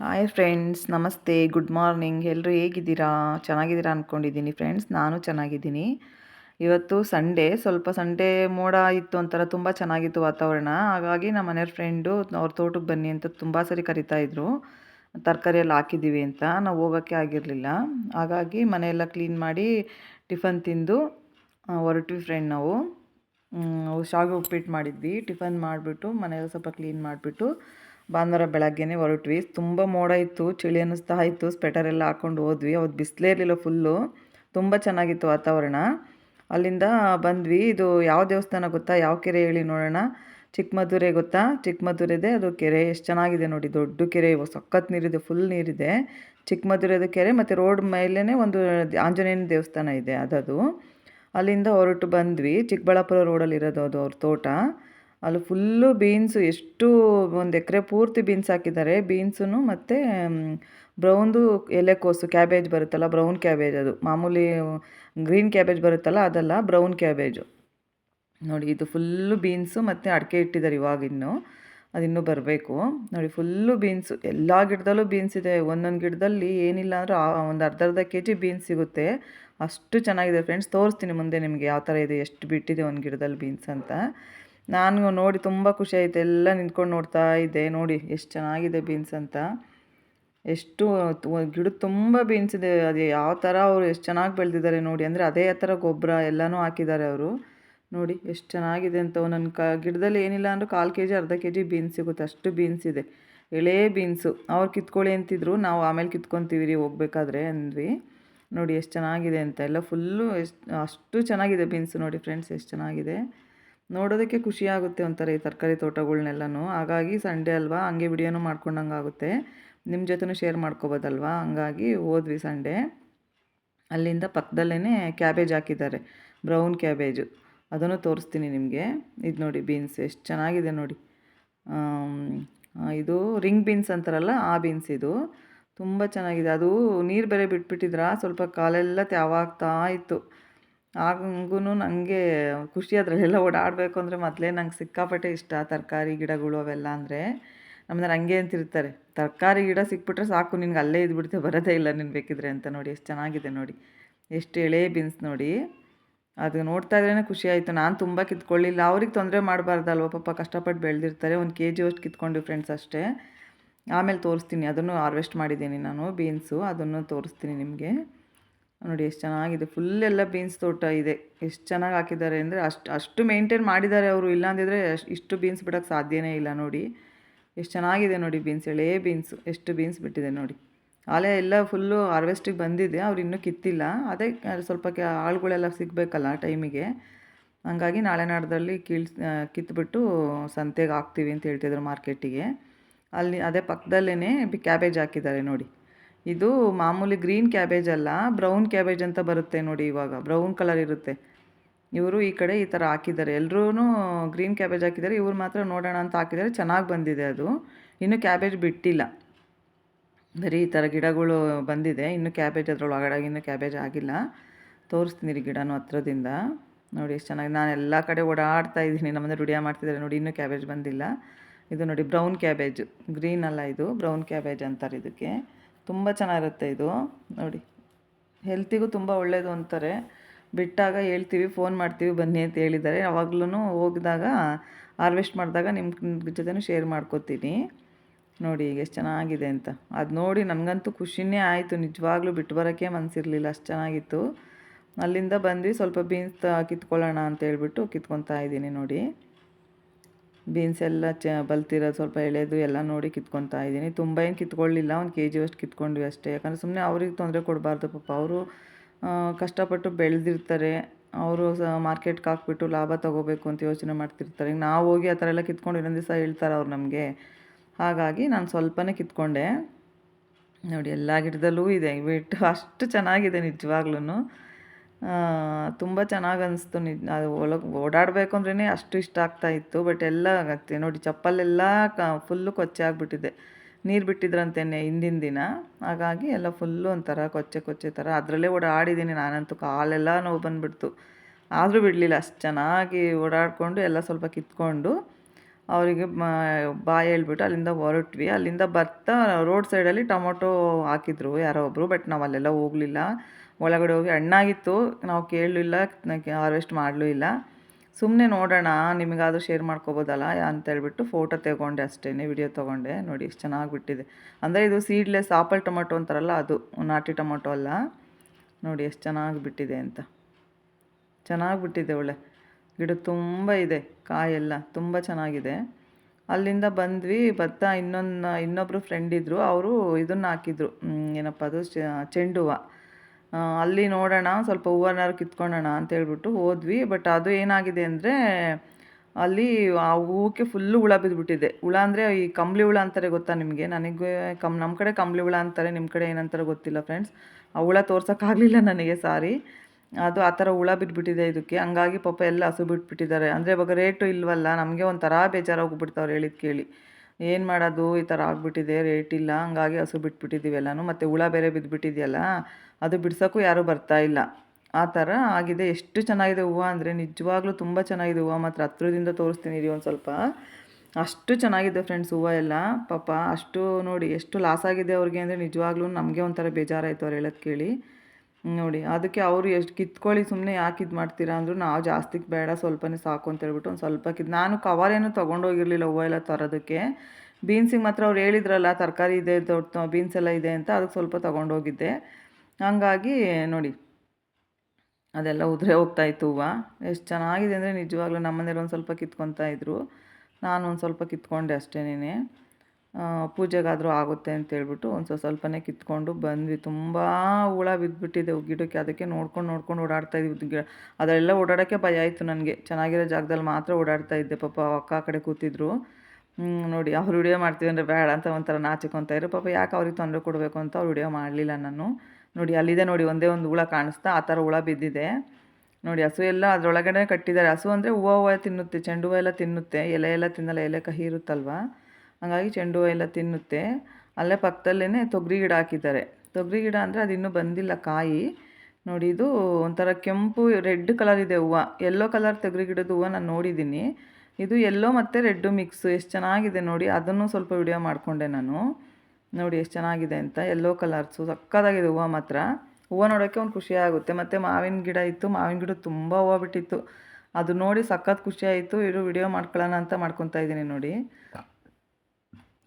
Hi friends ನಮಸ್ತೆ good morning ಎಲ್ಲರೂ ಹೇಗಿದ್ದೀರಾ? ಚೆನ್ನಾಗಿದ್ದೀರಾ ಅಂದ್ಕೊಂಡಿದ್ದೀನಿ ಫ್ರೆಂಡ್ಸ್ ನಾನು ಚೆನ್ನಾಗಿದ್ದೀನಿ. ಇವತ್ತು ಸಂಡೇ ಸ್ವಲ್ಪ ಸಂಡೇ ಮೋಡ ಇತ್ತು ಒಂಥರ ತುಂಬ ಚೆನ್ನಾಗಿತ್ತು ವಾತಾವರಣ. ಹಾಗಾಗಿ ನಮ್ಮ ಮನೆಯವ್ರ ಫ್ರೆಂಡು ಅವ್ರ ತೋಟಕ್ಕೆ ಬನ್ನಿ ಅಂತ ತುಂಬ ಸರಿ ಕರಿತಾ ಇದ್ರು. ತರಕಾರಿ ಎಲ್ಲ ಹಾಕಿದ್ದೀವಿ ಅಂತ, ನಾವು ಹೋಗೋಕ್ಕೆ ಆಗಿರಲಿಲ್ಲ. ಹಾಗಾಗಿ ಮನೆಯೆಲ್ಲ ಕ್ಲೀನ್ ಮಾಡಿ ಟಿಫನ್ ತಿಂದು ಹೊರಟ್ವಿ ಫ್ರೆಂಡ್ ನಾವು. ಶಾವಿಗೆ ಉಪ್ಪಿಟ್ಟು ಮಾಡಿದ್ವಿ. ಟಿಫನ್ ಮಾಡಿಬಿಟ್ಟು ಮನೆಯೆಲ್ಲ ಸ್ವಲ್ಪ ಕ್ಲೀನ್ ಮಾಡಿಬಿಟ್ಟು ಭಾನುವಾರ ಬೆಳಗ್ಗೆನೇ ಹೊರಟ್ವಿ. ತುಂಬ ಮೋಡ ಇತ್ತು, ಚಳಿ ಅನ್ನಿಸ್ತಾ ಇತ್ತು. ಸ್ವೆಟರ್ ಎಲ್ಲ ಹಾಕ್ಕೊಂಡು ಹೋದ್ವಿ. ಅವತ್ತು ಬಿಸಿಲೇ ಇರಲಿಲ್ಲ ಫುಲ್ಲು. ತುಂಬ ಚೆನ್ನಾಗಿತ್ತು ವಾತಾವರಣ. ಅಲ್ಲಿಂದ ಬಂದ್ವಿ. ಇದು ಯಾವ ದೇವಸ್ಥಾನ ಗೊತ್ತಾ? ಯಾವ ಕೆರೆ ಹೇಳಿ ನೋಡೋಣ. ಚಿಕ್ಕಮಧುರೆ ಗೊತ್ತಾ? ಚಿಕ್ಕಮದುರೆದೇ ಅದು ಕೆರೆ. ಎಷ್ಟು ಚೆನ್ನಾಗಿದೆ ನೋಡಿ. ದೊಡ್ಡ ಕೆರೆ. ಸಖತ್ ನೀರಿದೆ. ಫುಲ್ ನೀರಿದೆ. ಚಿಕ್ಕಮದುರೆದು ಕೆರೆ ಮತ್ತು ರೋಡ್ ಮೇಲೇ ಒಂದು ಆಂಜನೇಯನ ದೇವಸ್ಥಾನ ಇದೆ. ಅದದು. ಅಲ್ಲಿಂದ ಹೊರಟು ಬಂದ್ವಿ. ಚಿಕ್ಕಬಳ್ಳಾಪುರ ರೋಡಲ್ಲಿರೋದು ಅದು ಅವ್ರ ತೋಟ. ಅಲ್ಲಿ ಫುಲ್ಲು ಬೀನ್ಸು ಎಷ್ಟು ಒಂದು ಎಕರೆ ಪೂರ್ತಿ ಬೀನ್ಸ್ ಹಾಕಿದ್ದಾರೆ. ಬೀನ್ಸು ಮತ್ತು ಬ್ರೌನ್ದು ಎಲೆಕೋಸು ಕ್ಯಾಬೇಜ್ ಬರುತ್ತಲ್ಲ ಬ್ರೌನ್ ಕ್ಯಾಬೇಜ್ ಅದು. ಮಾಮೂಲಿ ಗ್ರೀನ್ ಕ್ಯಾಬೇಜ್ ಬರುತ್ತಲ್ಲ, ಅದಲ್ಲ ಬ್ರೌನ್ ಕ್ಯಾಬೇಜು ನೋಡಿ, ಇದು ಫುಲ್ಲು ಬೀನ್ಸು ಮತ್ತು ಅಡಿಕೆ ಇಟ್ಟಿದ್ದಾರೆ ಇವಾಗಿನ್ನು ಅದಿನ್ನೂ ಬರಬೇಕು. ನೋಡಿ ಫುಲ್ಲು ಬೀನ್ಸು ಎಲ್ಲ ಗಿಡದಲ್ಲೂ ಬೀನ್ಸ್ ಇದೆ. ಒಂದೊಂದು ಗಿಡದಲ್ಲಿ ಏನಿಲ್ಲ ಅಂದರೂ ಒಂದು ಅರ್ಧ ಅರ್ಧ ಕೆ ಜಿ ಬೀನ್ಸ್ ಸಿಗುತ್ತೆ. ಅಷ್ಟು ಚೆನ್ನಾಗಿದೆ ಫ್ರೆಂಡ್ಸ್ ತೋರಿಸ್ತೀನಿ ಮುಂದೆ ನಿಮಗೆ ಯಾವ ಥರ ಇದೆ, ಎಷ್ಟು ಬಿಟ್ಟಿದೆ ಒಂದು ಗಿಡದಲ್ಲಿ ಬೀನ್ಸ್ ಅಂತ. ನಾನು ನೋಡಿ ತುಂಬ ಖುಷಿ ಆಯಿತು. ಎಲ್ಲ ನಿಂತ್ಕೊಂಡು ನೋಡ್ತಾ ಇದ್ದೆ. ನೋಡಿ ಎಷ್ಟು ಚೆನ್ನಾಗಿದೆ ಬೀನ್ಸ್ ಅಂತ. ಎಷ್ಟು ಗಿಡ ತುಂಬ ಬೀನ್ಸ್ ಇದೆ. ಅದು ಯಾವ ಥರ ಅವರು ಎಷ್ಟು ಚೆನ್ನಾಗಿ ಬೆಳೆದಿದ್ದಾರೆ ನೋಡಿ. ಅಂದರೆ ಅದೇ ಥರ ಗೊಬ್ಬರ ಎಲ್ಲನೂ ಹಾಕಿದ್ದಾರೆ ಅವರು. ನೋಡಿ ಎಷ್ಟು ಚೆನ್ನಾಗಿದೆ ಅಂತ. ನನ್ನ ಕ, ಗಿಡದಲ್ಲಿ ಏನಿಲ್ಲ ಅಂದರೂ ಕಾಲು ಕೆ ಜಿ ಅರ್ಧ ಕೆ ಜಿ ಬೀನ್ಸ್ ಸಿಗುತ್ತೆ. ಅಷ್ಟು ಬೀನ್ಸ್ ಇದೆ. ಎಳೆ ಬೀನ್ಸು ಅವ್ರು ಕಿತ್ಕೊಳ್ಳಿ ಅಂತಿದ್ರು. ನಾವು ಆಮೇಲೆ ಕಿತ್ಕೊತೀವಿ ರೀ ಹೋಗ್ಬೇಕಾದ್ರೆ ಅಂದ್ವಿ. ನೋಡಿ ಎಷ್ಟು ಚೆನ್ನಾಗಿದೆ ಅಂತ. ಎಲ್ಲ ಫುಲ್ಲು ಎಷ್ಟು, ಅಷ್ಟು ಚೆನ್ನಾಗಿದೆ ಬೀನ್ಸು ನೋಡಿ ಫ್ರೆಂಡ್ಸ್. ಎಷ್ಟು ಚೆನ್ನಾಗಿದೆ. ನೋಡೋದಕ್ಕೆ ಖುಷಿ ಆಗುತ್ತೆ ಒಂಥರ ಈ ತರಕಾರಿ ತೋಟಗಳ್ನೆಲ್ಲನೂ. ಹಾಗಾಗಿ ಸಂಡೇ ಅಲ್ವಾ, ಹಂಗೆ ವಿಡಿಯೋನೂ ಮಾಡ್ಕೊಂಡಂಗೆ ಆಗುತ್ತೆ ನಿಮ್ಮ ಜೊತೆನೂ ಶೇರ್ ಮಾಡ್ಕೋಬೋದಲ್ವಾ? ಹಂಗಾಗಿ ಹೋದ್ವಿ ಸಂಡೇ. ಅಲ್ಲಿಂದ ಪಕ್ಕದಲ್ಲೇ ಕ್ಯಾಬೇಜ್ ಹಾಕಿದ್ದಾರೆ. Brown cabbage. ಅದನ್ನು ತೋರಿಸ್ತೀನಿ ನಿಮಗೆ. ಇದು ನೋಡಿ ಬೀನ್ಸ್, ಎಷ್ಟು ಚೆನ್ನಾಗಿದೆ ನೋಡಿ. ಇದು ರಿಂಗ್ ಬೀನ್ಸ್ ಅಂತಾರಲ್ಲ, ಆ ಬೀನ್ಸ್ ಇದು. ತುಂಬ ಚೆನ್ನಾಗಿದೆ. ಅದು ನೀರು ಬೇರೆ ಬಿಟ್ಬಿಟ್ಟಿದ್ರ? ಸ್ವಲ್ಪ ಕಾಲೆಲ್ಲ ತ್ಯಾವಾಗ್ತಾ ಇತ್ತು. ಆಗಂಗೂ ನನಗೆ ಖುಷಿ ಅದರಲ್ಲೆಲ್ಲ ಓಡಾಡಬೇಕು ಅಂದರೆ ಮೊದಲೇ ನಂಗೆ ಸಿಕ್ಕಾಪಟ್ಟೆ ಇಷ್ಟ ತರಕಾರಿ ಗಿಡಗಳು ಅವೆಲ್ಲ ಅಂದರೆ. ನಮ್ಮನ್ನ ಹಂಗೆ ಅಂತಿರ್ತಾರೆ ತರಕಾರಿ ಗಿಡ ಸಿಕ್ಬಿಟ್ರೆ ಸಾಕು, ನಿನ್ಗೆ ಅಲ್ಲೇ ಇದ್ಬಿಡ್ತೆ, ಬರೋದೇ ಇಲ್ಲ ನೀನು ಬೇಕಿದ್ರೆ ಅಂತ ನೋಡಿ, ಎಷ್ಟು ಚೆನ್ನಾಗಿದೆ ನೋಡಿ. ಎಷ್ಟು ಎಳೆ ಬೀನ್ಸ್ ನೋಡಿ. ಅದು ನೋಡ್ತಾ ಇದ್ರೇ ಖುಷಿ ಆಯಿತು. ನಾನು ತುಂಬ ಕಿತ್ಕೊಳ್ಳಿಲ್ಲ. ಅವ್ರಿಗೆ ತೊಂದರೆ ಮಾಡಬಾರ್ದಲ್ವ? ಪಾಪ ಕಷ್ಟಪಟ್ಟು ಬೆಳೆದಿರ್ತಾರೆ. ಒಂದು ಕೆ ಜಿ ಅಷ್ಟು ಕಿತ್ಕೊಂಡು ಫ್ರೆಂಡ್ಸ್ ಅಷ್ಟೇ. ಆಮೇಲೆ ತೋರಿಸ್ತೀನಿ. ಅದನ್ನು ಹಾರ್ವೆಸ್ಟ್ ಮಾಡಿದ್ದೀನಿ ನಾನು, ಬೀನ್ಸು. ಅದನ್ನು ತೋರಿಸ್ತೀನಿ ನಿಮಗೆ. ನೋಡಿ ಎಷ್ಟು ಚೆನ್ನಾಗಿದೆ. ಫುಲ್ ಎಲ್ಲ ಬೀನ್ಸ್ ತೋಟ ಇದೆ. ಎಷ್ಟು ಚೆನ್ನಾಗಿ ಹಾಕಿದ್ದಾರೆ ಅಂದರೆ ಅಷ್ಟು ಅಷ್ಟು ಮೇಂಟೈನ್ ಮಾಡಿದ್ದಾರೆ ಅವರು. ಇಲ್ಲಾಂದಿದ್ರೆ ಅಷ್ಟು, ಇಷ್ಟು ಬೀನ್ಸ್ ಬಿಡೋಕ್ಕೆ ಸಾಧ್ಯನೇ ಇಲ್ಲ ನೋಡಿ. ಎಷ್ಟು ಚೆನ್ನಾಗಿದೆ ನೋಡಿ ಬೀನ್ಸ್ ಎಳೆ ಬೀನ್ಸ್ ಎಷ್ಟು ಬೀನ್ಸ್ ಬಿಟ್ಟಿದೆ ನೋಡಿ. ಆಲೆ ಎಲ್ಲ ಫುಲ್ಲು ಹಾರ್ವೆಸ್ಟಿಗೆ ಬಂದಿದೆ. ಅವ್ರು ಇನ್ನೂ ಕಿತ್ತಿಲ್ಲ. ಅದೇ ಸ್ವಲ್ಪ ಆಳುಗಳೆಲ್ಲ ಸಿಗಬೇಕಲ್ಲ ಟೈಮಿಗೆ ಹಂಗಾಗಿ ನಾಳೆ ನಾಡ್ದಲ್ಲಿ ಕೀಳ್ಸ್ ಕಿತ್ಬಿಟ್ಟು ಸಂತೆಗೆ ಹಾಕ್ತೀವಿ ಅಂತ ಹೇಳ್ತಿದ್ರು ಮಾರ್ಕೆಟಿಗೆ ಅಲ್ಲಿ, ಅದೇ ಪಕ್ಕದಲ್ಲೇ ಕ್ಯಾಬೇಜ್ ಹಾಕಿದ್ದಾರೆ ನೋಡಿ. ಇದು ಮಾಮೂಲಿ ಗ್ರೀನ್ ಕ್ಯಾಬೇಜ್ ಅಲ್ಲ, ಬ್ರೌನ್ ಕ್ಯಾಬೇಜ್ ಅಂತ ಬರುತ್ತೆ ನೋಡಿ ಇವಾಗ, ಬ್ರೌನ್ ಕಲರ್ ಇರುತ್ತೆ. ಇವರು ಈ ಕಡೆ ಈ ಥರ ಹಾಕಿದ್ದಾರೆ. ಎಲ್ಲರೂ ಗ್ರೀನ್ ಕ್ಯಾಬೇಜ್ ಹಾಕಿದ್ದಾರೆ. ಇವ್ರು ಮಾತ್ರ ನೋಡೋಣ ಅಂತ ಹಾಕಿದ್ದಾರೆ. ಚೆನ್ನಾಗಿ ಬಂದಿದೆ ಅದು. ಇನ್ನೂ ಕ್ಯಾಬೇಜ್ ಬಿಟ್ಟಿಲ್ಲ. ಬರೀ ಈ ಥರ ಗಿಡಗಳು ಬಂದಿದೆ. ಇನ್ನು ಕ್ಯಾಬೇಜ್ ಅದರೊಳಗಡೆ ಇನ್ನೂ ಕ್ಯಾಬೇಜ್ ಆಗಿಲ್ಲ. ತೋರಿಸ್ತೀನಿ ರೀ ಗಿಡನೂ ಹತ್ರದಿಂದ. ನೋಡಿ ಎಷ್ಟು ಚೆನ್ನಾಗಿ. ನಾನು ಎಲ್ಲ ಕಡೆ ಓಡಾಡ್ತಾ ಇದ್ದೀನಿ. ನಮ್ಮನೆ ರುಡಿಯ ಮಾಡ್ತಿದ್ದಾರೆ ನೋಡಿ, ಇನ್ನೂ ಕ್ಯಾಬೇಜ್ ಬಂದಿಲ್ಲ. ಇದು ನೋಡಿ ಬ್ರೌನ್ ಕ್ಯಾಬೇಜ್. ಗ್ರೀನ್ ಅಲ್ಲ ಇದು. ಬ್ರೌನ್ ಕ್ಯಾಬೇಜ್ ಅಂತಾರೆ ಇದಕ್ಕೆ. ತುಂಬ ಚೆನ್ನಾಗಿರುತ್ತೆ ಇದು. ನೋಡಿ. ಹೆಲ್ತಿಗೂ ತುಂಬ ಒಳ್ಳೆಯದು ಅಂತಾರೆ. ಬಿಟ್ಟಾಗ ಹೇಳ್ತೀವಿ ಫೋನ್ ಮಾಡ್ತೀವಿ, ಬನ್ನಿ ಅಂತ ಹೇಳಿದ್ದಾರೆ. ಯಾವಾಗ್ಲೂ ಹೋಗಿದಾಗ ಹಾರ್ವೆಸ್ಟ್ ಮಾಡಿದಾಗ ನಿಮ್ಮ ಜೊತೆನೂ ಶೇರ್ ಮಾಡ್ಕೋತೀನಿ. ನೋಡಿ ಈಗ ಎಷ್ಟು ಚೆನ್ನಾಗಿದೆ ಅಂತ. ಅದು ನೋಡಿ ನನಗಂತೂ ಖುಷಿನೇ ಆಯಿತು. ನಿಜವಾಗ್ಲೂ ಬಿಟ್ಟು ಬರೋಕ್ಕೆ ಮನಸ್ಸಿರಲಿಲ್ಲ ಅಷ್ಟು ಚೆನ್ನಾಗಿತ್ತು. ಅಲ್ಲಿಂದ ಬಂದ್ವಿ. ಸ್ವಲ್ಪ ಬೀನ್ಸ್ ಕಿತ್ಕೊಳ್ಳೋಣ ಅಂತ ಹೇಳ್ಬಿಟ್ಟು ಕಿತ್ಕೊತಾ ಇದ್ದೀನಿ ನೋಡಿ. ಬೀನ್ಸ್ ಎಲ್ಲ ಚ, ಬಲ್ತಿರೋದು ಸ್ವಲ್ಪ ಎಳೆದು ಎಲ್ಲ ನೋಡಿ ಕಿತ್ಕೊತಾ ಇದ್ದೀನಿ. ತುಂಬ ಏನು ಕಿತ್ಕೊಳ್ಳಿಲ್ಲ, ಒಂದು ಕೆ ಜಿ ಅಷ್ಟು ಕಿತ್ಕೊಂಡ್ವಿ ಅಷ್ಟೇ. ಯಾಕಂದರೆ ಸುಮ್ಮನೆ ಅವ್ರಿಗೆ ತೊಂದರೆ ಕೊಡಬಾರ್ದು ಪಾಪ. ಅವರು ಕಷ್ಟಪಟ್ಟು ಬೆಳೆದಿರ್ತಾರೆ. ಅವರು ಸಹ ಮಾರ್ಕೆಟ್ಗೆ ಹಾಕ್ಬಿಟ್ಟು ಲಾಭ ತೊಗೋಬೇಕು ಅಂತ ಯೋಚನೆ ಮಾಡ್ತಿರ್ತಾರೆ. ಈಗ ನಾವು ಹೋಗಿ ಆ ಥರ ಎಲ್ಲ ಕಿತ್ಕೊಂಡು ಇನ್ನೊಂದು ದಿವಸ ಹೇಳ್ತಾರೆ ಅವ್ರು ನಮಗೆ. ಹಾಗಾಗಿ ನಾನು ಸ್ವಲ್ಪನೇ ಕಿತ್ಕೊಂಡೆ. ನೋಡಿ, ಎಲ್ಲ ಗಿಡದಲ್ಲೂ ಇದೆ. ಬಿಟ್ಟು ಅಷ್ಟು ಚೆನ್ನಾಗಿದೆ ನಿಜವಾಗ್ಲೂ ತುಂಬ ಚೆನ್ನಾಗಿ ಅನಿಸ್ತು ನಿ ಅದು ಒಳಗೆ ಓಡಾಡಬೇಕು ಅಂದ್ರೇ ಅಷ್ಟು ಇಷ್ಟ ಆಗ್ತಾ ಇತ್ತು ಬಟ್ ಎಲ್ಲ ಆಗತ್ತೆ. ನೋಡಿ ಚಪ್ಪಲೆಲ್ಲ ಕ ಫುಲ್ಲು ಕೊಚ್ಚೆ ಆಗಿಬಿಟ್ಟಿದೆ. ನೀರು ಬಿಟ್ಟಿದ್ರಂತೇನೆ ಹಿಂದಿನ ದಿನ. ಹಾಗಾಗಿ ಎಲ್ಲ ಫುಲ್ಲು ಒಂಥರ ಕೊಚ್ಚೆ ಕೊಚ್ಚೆ ಥರ. ಅದರಲ್ಲೇ ಓಡಾಡಿದ್ದೀನಿ ನಾನಂತೂ, ಕಾಲೆಲ್ಲ ನೋವು ಬಂದುಬಿಡ್ತು. ಆದರೂ ಬಿಡಲಿಲ್ಲ, ಅಷ್ಟು ಚೆನ್ನಾಗಿ ಓಡಾಡಿಕೊಂಡು ಎಲ್ಲ ಸ್ವಲ್ಪ ಕಿತ್ಕೊಂಡು ಅವರಿಗೆ ಬಾಯ್ ಹೇಳ್ಬಿಟ್ಟು ಅಲ್ಲಿಂದ ಹೊರಟ್ವಿ. ಅಲ್ಲಿಂದ ಬರ್ತಾ ರೋಡ್ ಸೈಡಲ್ಲಿ ಟೊಮೊಟೊ ಹಾಕಿದ್ರು ಯಾರೋ ಒಬ್ಬರು ಬಟ್ ನಾವು ಅಲ್ಲೆಲ್ಲ ಹೋಗಲಿಲ್ಲ. ಒಳಗಡೆ ಹೋಗಿ ಹಣ್ಣಾಗಿತ್ತು. ನಾವು ಕೇಳಲಿಲ್ಲ ಹಾರ್ವೆಸ್ಟ್ ಮಾಡಲೂ ಇಲ್ಲ. ಸುಮ್ಮನೆ ನೋಡೋಣ, ನಿಮಗಾದರೂ ಶೇರ್ ಮಾಡ್ಕೋಬೋದಲ್ಲ ಅಂತ ಹೇಳ್ಬಿಟ್ಟು ಫೋಟೋ ತಗೊಂಡೆ ಅಷ್ಟೇ ವಿಡಿಯೋ ತೊಗೊಂಡೆ. ನೋಡಿ ಎಷ್ಟು ಚೆನ್ನಾಗಿ ಬಿಟ್ಟಿದೆ. ಅಂದರೆ ಇದು ಸೀಡ್ಲೆಸ್ ಆಪಲ್ ಟೊಮೊಟೊ ಅಂತಾರಲ್ಲ ಅದು, ನಾಟಿ ಟೊಮೊಟೊ ಅಲ್ಲ. ನೋಡಿ ಎಷ್ಟು ಚೆನ್ನಾಗಿ ಬಿಟ್ಟಿದೆ ಅಂತ. ಚೆನ್ನಾಗಿ ಬಿಟ್ಟಿದೆ ಒಳ್ಳೆ. ಗಿಡ ತುಂಬ ಇದೆ, ಕಾಯೆಲ್ಲ ತುಂಬ ಚೆನ್ನಾಗಿದೆ. ಅಲ್ಲಿಂದ ಬಂದ್ವಿ ಬರ್ತಾ ಇನ್ನೊಂದು ಇನ್ನೊಬ್ಬರು ಫ್ರೆಂಡ್ ಇದ್ದರು ಅವರು ಇದನ್ನು ಹಾಕಿದ್ರು. ಏನಪ್ಪ ಅದು ಚೆಂಡು ಹೂವು ಅಲ್ಲಿ ನೋಡೋಣ, ಸ್ವಲ್ಪ ಹೂವನಾರು ಕಿತ್ಕೊಳ್ಳೋಣ ಅಂತ ಹೇಳ್ಬಿಟ್ಟು ಹೋದ್ವಿ. ಬಟ್ ಅದು ಏನಾಗಿದೆ ಅಂದರೆ, ಅಲ್ಲಿ ಆ ಹೂವಕ್ಕೆ ಫುಲ್ಲು ಹುಳ ಬಿದ್ದುಬಿಟ್ಟಿದೆ ಹುಳ ಅಂದರೆ ಈ ಕಂಬಳಿ ಹುಳ ಅಂತಾರೆ ಗೊತ್ತಾ ನಿಮಗೆ? ನನಗೆ ಕಮ್ ನಮ್ಮ ಕಡೆ ಕಂಬಳಿ ಹುಳ ಅಂತಾರೆ ನಿಮ್ಮ ಕಡೆ ಏನಂತಾರೆ ಗೊತ್ತಿಲ್ಲ ಫ್ರೆಂಡ್ಸ್ ಆ ಹುಳ ತೋರ್ಸೋಕ್ಕಾಗಲಿಲ್ಲ ನನಗೆ ಸಾರಿ ಅದು ಆ ಥರ ಹುಳ ಬಿದ್ದುಬಿಟ್ಟಿದೆ ಇದಕ್ಕೆ. ಹಂಗಾಗಿ ಪಾಪ ಎಲ್ಲ ಹಸು ಬಿಟ್ಬಿಟ್ಟಿದ್ದಾರೆ. ಅಂದರೆ ಇವಾಗ ರೇಟು ಇಲ್ವಲ್ಲ, ನಮಗೆ ಒಂಥರ ಬೇಜಾರಾಗ್ಬಿಡ್ತಾವ್ರು ಹೇಳಿದ ಕೇಳಿ. ಏನು ಮಾಡೋದು? ಈ ಥರ ಆಗಿಬಿಟ್ಟಿದೆ ರೇಟ್ ಇಲ್ಲ, ಹಂಗಾಗಿ ಹಸು ಬಿಟ್ಬಿಟ್ಟಿದ್ದೀವಿ ಎಲ್ಲನೂ. ಮತ್ತು ಹುಳ ಬೇರೆ ಬಿದ್ದುಬಿಟ್ಟಿದೆಯಲ್ಲ ಅದು ಬಿಡ್ಸೋಕ್ಕೂ ಯಾರೂ ಬರ್ತಾ ಇಲ್ಲ. ಆ ಥರ ಆಗಿದೆ. ಎಷ್ಟು ಚೆನ್ನಾಗಿದೆ ಹೂವು ಅಂದರೆ ನಿಜವಾಗ್ಲೂ ತುಂಬ ಚೆನ್ನಾಗಿದೆ ಹೂವು. ಮಾತ್ರ ಹತ್ರದಿಂದ ತೋರಿಸ್ತೀನಿ ಇರಿ ಒಂದು ಸ್ವಲ್ಪ. ಅಷ್ಟು ಚೆನ್ನಾಗಿದೆ ಫ್ರೆಂಡ್ಸ್ ಹೂವು ಎಲ್ಲ. ಪಾಪ ಅಷ್ಟು ನೋಡಿ, ಎಷ್ಟು ಲಾಸ್ ಆಗಿದೆ ಅವ್ರಿಗೆ ಅಂದರೆ ನಿಜವಾಗ್ಲೂ ನಮಗೆ ಒಂಥರ ಬೇಜಾರಾಯಿತು ಅವ್ರು ಹೇಳೋದು ಕೇಳಿ. ನೋಡಿ, ಅದಕ್ಕೆ ಅವರು ಎಷ್ಟು ಕಿತ್ಕೊಳ್ಳಿ ಸುಮ್ಮನೆ ಯಾಕೆ ಇದು ಮಾಡ್ತೀರಾ ಅಂದರು ನಾವು ಜಾಸ್ತಿ ಬೇಡ, ಸ್ವಲ್ಪನೇ ಸಾಕು ಅಂತ ಹೇಳ್ಬಿಟ್ಟು ಒಂದು ಸ್ವಲ್ಪ ಕಿತ್, ನಾನು ಕವರೇನು ತೊಗೊಂಡೋಗಿರಲಿಲ್ಲ ಹೂವು ಎಲ್ಲ ತರೋದಕ್ಕೆ. ಬೀನ್ಸಿಗೆ ಮಾತ್ರ ಅವ್ರು ಹೇಳಿದ್ರಲ್ಲ, ತರಕಾರಿ ಇದೆ, ದೊಡ್ಡ ಬೀನ್ಸ್ ಎಲ್ಲ ಇದೆ ಅಂತ ಅದಕ್ಕೆ ಸ್ವಲ್ಪ ತೊಗೊಂಡೋಗಿದ್ದೆ. ಹಂಗಾಗಿ ನೋಡಿ, ಅದೆಲ್ಲ ಉದುರೆ ಹೋಗ್ತಾಯಿತ್ತು ಹೂವು. ಎಷ್ಟು ಚೆನ್ನಾಗಿದೆ ಅಂದರೆ ನಿಜವಾಗ್ಲೂ ನಮ್ಮನೇಲಿ ಒಂದು ಸ್ವಲ್ಪ ಕಿತ್ಕೊತಾ ಇದ್ರು. ನಾನು ಒಂದು ಸ್ವಲ್ಪ ಕಿತ್ಕೊಂಡೆ ಅಷ್ಟೇನೇ ಪೂಜೆಗಾದರೂ ಆಗುತ್ತೆ ಅಂತೇಳ್ಬಿಟ್ಟು ಒಂದು ಸ್ವಲ್ಪ ಸ್ವಲ್ಪನೇ ಕಿತ್ಕೊಂಡು ಬಂದ್ವಿ. ತುಂಬ ಹುಳ ಬಿದ್ದುಬಿಟ್ಟಿದೆ ಗಿಡಕ್ಕೆ ಅದಕ್ಕೆ ನೋಡ್ಕೊಂಡು ನೋಡ್ಕೊಂಡು ಓಡಾಡ್ತಾ ಇದ್ವಿ. ಗಿಡ ಅದೆಲ್ಲ ಓಡಾಡೋಕ್ಕೆ ಭಯ ಆಯಿತು ನನಗೆ. ಚೆನ್ನಾಗಿರೋ ಜಾಗದಲ್ಲಿ ಮಾತ್ರ ಓಡಾಡ್ತಾ ಇದ್ದೆ. ಪಾಪ ಅಕ್ಕ ಕಡೆ ಕೂತಿದ್ರು. ನೋಡಿ ಅವ್ರು ವಿಡಿಯೋ ಮಾಡ್ತೀವಿ ಅಂದರೆ ಬೇಡ ಅಂತ ಒಂಥರ ನಾಚಿಕೊತಾ ಇದ್ರು. ಪಾಪ ಯಾಕೆ ಅವ್ರಿಗೆ ತೊಂದರೆ ಕೊಡಬೇಕು ಅಂತ ಅವ್ರು ವಿಡಿಯೋ ಮಾಡಲಿಲ್ಲ ನಾನು. ನೋಡಿ ಅಲ್ಲಿದೆ ನೋಡಿ ಒಂದೇ ಒಂದು ಹುಳ ಕಾಣಿಸ್ತಾ ಆ ಥರ ಹುಳ ಬಿದ್ದಿದೆ. ನೋಡಿ ಹಸು ಎಲ್ಲ ಅದರೊಳಗಡೆ ಕಟ್ಟಿದ್ದಾರೆ. ಹಸು ಅಂದರೆ ಹೂವು ಹೂವು ತಿನ್ನುತ್ತೆ. ಚೆಂಡು ಹೂವು ಎಲ್ಲ ತಿನ್ನುತ್ತೆ. ಎಲೆ ಎಲ್ಲ ತಿನ್ನಲ್ಲ. ಎಲೆ ಕಹಿ ಇರುತ್ತಲ್ವ? ಹಾಗಾಗಿ ಚೆಂಡು ಹೂವು ಎಲ್ಲ ತಿನ್ನುತ್ತೆ. ಅಲ್ಲೇ ಪಕ್ಕದಲ್ಲೇ ತೊಗರಿ ಗಿಡ ಹಾಕಿದ್ದಾರೆ. ತೊಗರಿ ಗಿಡ ಅಂದರೆ ಅದು ಇನ್ನೂ ಬಂದಿಲ್ಲ ಕಾಯಿ. ನೋಡಿ, ಇದು ಒಂಥರ ಕೆಂಪು ರೆಡ್ ಕಲರ್ ಇದೆ ಹೂವು. ಎಲ್ಲೋ ಕಲರ್ ತೊಗರಿ ಗಿಡದ ಹೂವು ನಾನು ನೋಡಿದ್ದೀನಿ. ಇದು ಎಲ್ಲೋ ಮತ್ತು ರೆಡ್ಡು ಮಿಕ್ಸು. ಎಷ್ಟು ಚೆನ್ನಾಗಿದೆ ನೋಡಿ. ಅದನ್ನು ಸ್ವಲ್ಪ ವಿಡಿಯೋ ಮಾಡಿಕೊಂಡೆ ನಾನು. ನೋಡಿ, ಎಷ್ಟು ಚೆನ್ನಾಗಿದೆ ಅಂತ. Yellow colours. ಸಕ್ಕದಾಗಿದೆ ಹೂವು ಮಾತ್ರ. ಹೂವು ನೋಡೋಕ್ಕೆ ಒಂದು ಖುಷಿ ಆಗುತ್ತೆ. ಮತ್ತು ಮಾವಿನ ಗಿಡ ಇತ್ತು. ಮಾವಿನ ಗಿಡ ತುಂಬ ಹೂವು ಬಿಟ್ಟಿತ್ತು. ಅದು ನೋಡಿ ಸಖತ್ ಖುಷಿ ಆಯಿತು. ಇರು, ವಿಡಿಯೋ ಮಾಡ್ಕೊಳ್ಳೋಣ ಅಂತ ಮಾಡ್ಕೊತಾ ಇದ್ದೀನಿ ನೋಡಿ.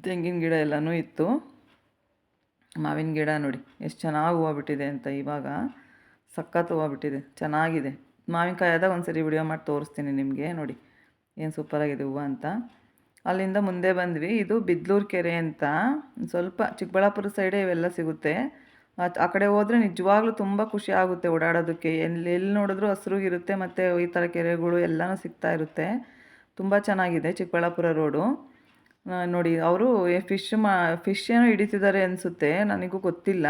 ತೆಂಗಿನ ಗಿಡ ಎಲ್ಲನೂ ಇತ್ತು. ಮಾವಿನ ಗಿಡ ನೋಡಿ, ಎಷ್ಟು ಚೆನ್ನಾಗಿ ಹೂವು ಬಿಟ್ಟಿದೆ ಅಂತ ಇವಾಗ ಸಖತ್ ಹೂವು ಬಿಟ್ಟಿದೆ, ಚೆನ್ನಾಗಿದೆ. ಮಾವಿನಕಾಯಿ ಆದಾಗ ಒಂದು ಸರಿ ವಿಡಿಯೋ ಮಾಡಿ ತೋರಿಸ್ತೀನಿ ನಿಮಗೆ, ನೋಡಿ ಏನು ಸೂಪರಾಗಿದೆ ಹೂವು ಅಂತ. ಅಲ್ಲಿಂದ ಮುಂದೆ ಬಂದ್ವಿ. ಇದು ಬಿದ್ಲೂರು ಕೆರೆ ಅಂತ. ಸ್ವಲ್ಪ ಚಿಕ್ಕಬಳ್ಳಾಪುರ ಸೈಡೇ ಇವೆಲ್ಲ ಸಿಗುತ್ತೆ. ಆ ಕಡೆ ಹೋದರೆ ನಿಜವಾಗ್ಲೂ ತುಂಬ ಖುಷಿ ಆಗುತ್ತೆ ಓಡಾಡೋದಕ್ಕೆ. ಎಲ್ಲಿ ಎಲ್ಲಿ ನೋಡಿದ್ರೂ ಹಸಿರುಗಿರುತ್ತೆ ಮತ್ತು ಈ ಥರ ಕೆರೆಗಳು ಎಲ್ಲನೂ ಸಿಗ್ತಾ ಇರುತ್ತೆ. ತುಂಬ ಚೆನ್ನಾಗಿದೆ ಚಿಕ್ಕಬಳ್ಳಾಪುರ ರೋಡು ನೋಡಿ, ಅವರು ಫಿಶ್ ಮಾ ಫಿಶ್ ಏನೋ ಹಿಡಿತಿದ್ದಾರೆ ಅನಿಸುತ್ತೆ, ನನಗೂ ಗೊತ್ತಿಲ್ಲ.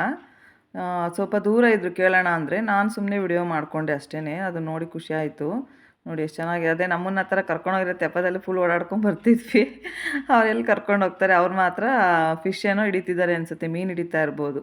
ಸ್ವಲ್ಪ ದೂರ ಇದ್ದರು ಕೇಳೋಣ ಅಂದರೆ ನಾನು ಸುಮ್ಮನೆ ವಿಡಿಯೋ ಮಾಡಿಕೊಂಡೆ ಅಷ್ಟೇ ಅದು ನೋಡಿ ಖುಷಿ ಆಯಿತು. ನೋಡಿ, ಎಷ್ಟು ಚೆನ್ನಾಗಿ ಅದೇ ನಮ್ಮನ್ನ ಹತ್ರ ಕರ್ಕೊಂಡೋಗಿರೋ ತೆಪ್ಪದಲ್ಲಿ ಫುಲ್ ಓಡಾಡ್ಕೊಂಡು ಬರ್ತಿದ್ವಿ. ಅವರೆಲ್ಲಿ ಕರ್ಕೊಂಡು ಹೋಗ್ತಾರೆ, ಅವ್ರು ಮಾತ್ರ ಫಿಶ್ ಏನೋ ಹಿಡಿತಿದ್ದಾರೆ ಅನಿಸುತ್ತೆ, ಮೀನು ಹಿಡಿತಾ ಇರ್ಬೋದು.